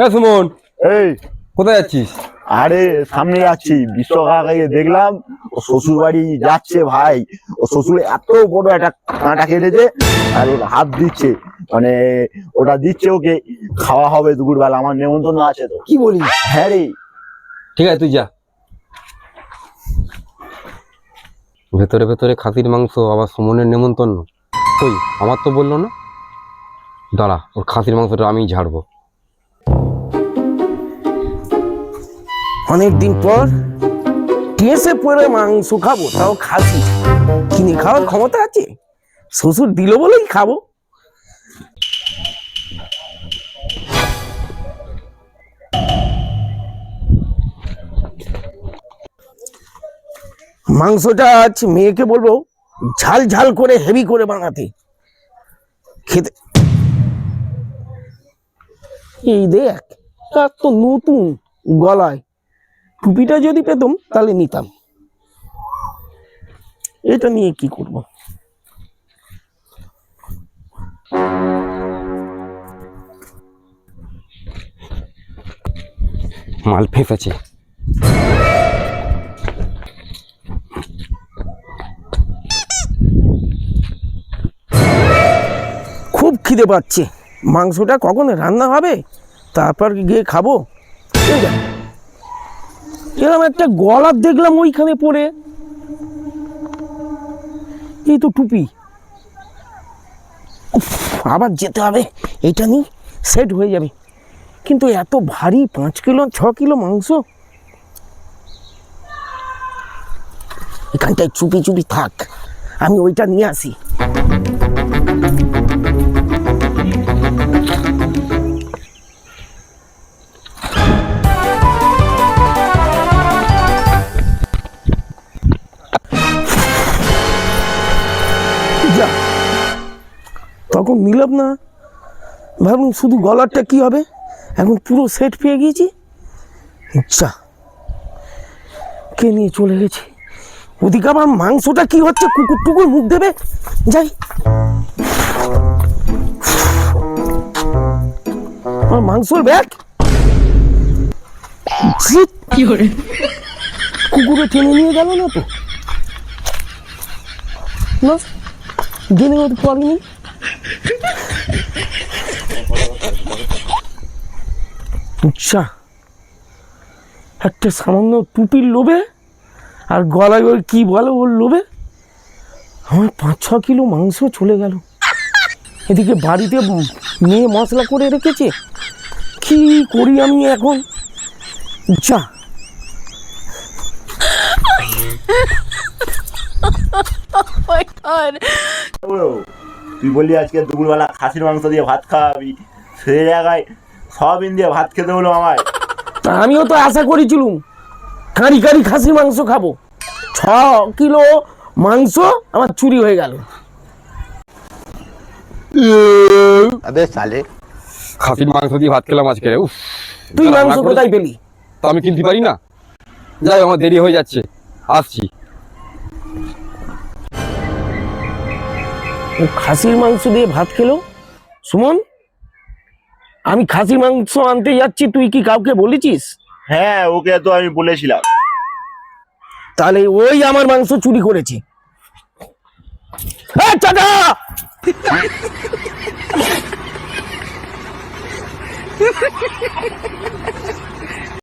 হ্যাঁ সুমন। এই। কোথায় যাচ্ছিস? আরে সামনে যাচ্ছি। বিশ্বকাপে দেখলাম ও শ্বশুর বাড়ি যাচ্ছে ভাই। ও শ্বশুর এত বড় একটা কাঁটা কেটেছে আর ওর হাত দিচ্ছে। মানে ওটা দিচ্ছে ওকে। খাওয়া হবে দুপুরবেলা আমার নেমন্তন্ন আছে তো। কি বলিস? হ্যাঁ রে। ঠিক আছে তুই যা। ভেতরে ভেতরে খাসির মাংস আবার সুমনের নেমন্তন্ন। কই? আমার তো বলল না? দাঁড়া ওর খাসির মাংসটা আমি ঝাড়বো। অনেক দিন পর টেসে পরে মাংস খাব, তাও খাসি কিনে খাওয়ার ক্ষমতা আছে? শ্বশুর দিল বলেই খাব। মাংসটা আজ মেয়েকে বলব, ঝাল ঝাল করে হেভি করে বানাতে। খেতে এই দেখ তার তো নতুন গলায়। টুপিটা যদি পেতাম তাহলে নিতাম। এটা নিয়ে কি করব? মাল ফেঁসেছে খুব খিদে পাচ্ছে। মাংসটা কখন রান্না হবে? তারপর গিয়ে খাব। এই দেখ, এরকম একটা গলার দেখলাম ওইখানে পড়ে। এই তো টুপি। আবার যেতে হবে। এটা নিয়ে সেট হয়ে যাবে। কিন্তু এত ভারী পাঁচ কিলো, ছ কিলো মাংস। এখানটায় চুপি চুপি থাক। আমি ওইটা নিয়ে আসি। যা তখন নিলাম না ভাবলাম শুধু গলারটা কি হবে? এখন পুরো সেট পেয়ে গিয়েছি। যা কে নিয়ে চলে গেছে? ওদিকে আবার মাংসটা কি হচ্ছে? কুকুর টুকুর মুখ দেবে? যাই। আমার মাংসর ব্যাগ। ছিট! কুকুরে টেনে নিয়ে গেল না তো? না। জেনে হতে পারিনি আচ্ছা একটা সামান্য টুপির লোভে আর গলায় ওই কি বলে ওর লোভে আমার পাঁচ ছ কিলো মাংস চলে গেল। এদিকে বাড়িতে মেয়ে মশলা করে রেখেছে। কি করি আমি এখন? যা। My god. তুই বললি আজকে দুপুরবেলা খাসির মাংস দিয়ে ভাত খাওয়াবি। সেই জায়গায় সয়াবিন দিয়ে ভাত খেতে হলো আমায়। তা আমিও তো আশা করেছিলুম কারি কারি খাসি মাংস খাব। ছ কিলো মাংস আমার চুরি হয়ে গেল। আবে সালে। খাসির মাংস দিয়ে ভাত খেলাম আজকে উফ। তুই মাংস কোথায় পেলি? তো আমি কিনতে পারি না? যাই আমার দেরি হয়ে যাচ্ছে। আসছি। খাসির মাংস দিয়ে ভাত খেলো? সুমন আমি খাসির মাংস আনতে যাচ্ছি তুই কি কাউকে বলেছিস? হ্যাঁ ওকে তো আমি বলেছিলাম। তাহলে ওই আমার মাংস চুরি করেছে। চাচা!